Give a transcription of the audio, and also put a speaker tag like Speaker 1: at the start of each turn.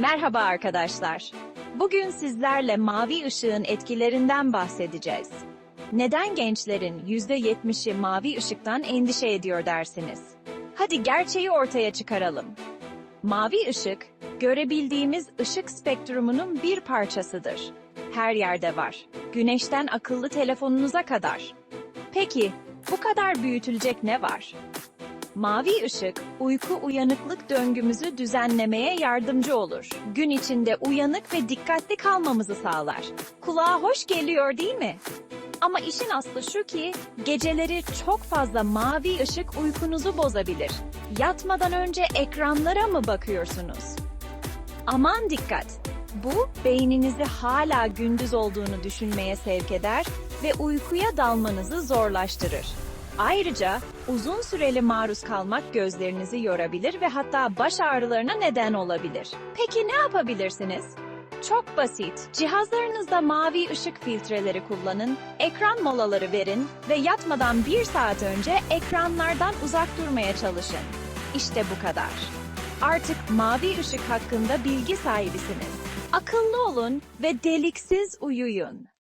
Speaker 1: Merhaba arkadaşlar. Bugün sizlerle mavi ışığın etkilerinden bahsedeceğiz. Neden gençlerin %70'i mavi ışıktan endişe ediyor dersiniz? Hadi gerçeği ortaya çıkaralım. Mavi ışık, görebildiğimiz ışık spektrumunun bir parçasıdır. Her yerde var. Güneşten akıllı telefonunuza kadar. Peki, bu kadar büyütülecek ne var? Mavi ışık, uyku uyanıklık döngümüzü düzenlemeye yardımcı olur. Gün içinde uyanık ve dikkatli kalmamızı sağlar. Kulağa hoş geliyor değil mi? Ama işin aslı şu ki, geceleri çok fazla mavi ışık uykunuzu bozabilir. Yatmadan önce ekranlara mı bakıyorsunuz? Aman dikkat! Bu, beyninizi hala gündüz olduğunu düşünmeye sevk eder ve uykuya dalmanızı zorlaştırır. Ayrıca uzun süreli maruz kalmak gözlerinizi yorabilir ve hatta baş ağrılarına neden olabilir. Peki ne yapabilirsiniz? Çok basit. Cihazlarınızda mavi ışık filtreleri kullanın, ekran molaları verin ve yatmadan bir saat önce ekranlardan uzak durmaya çalışın. İşte bu kadar. Artık mavi ışık hakkında bilgi sahibisiniz. Akıllı olun ve deliksiz uyuyun.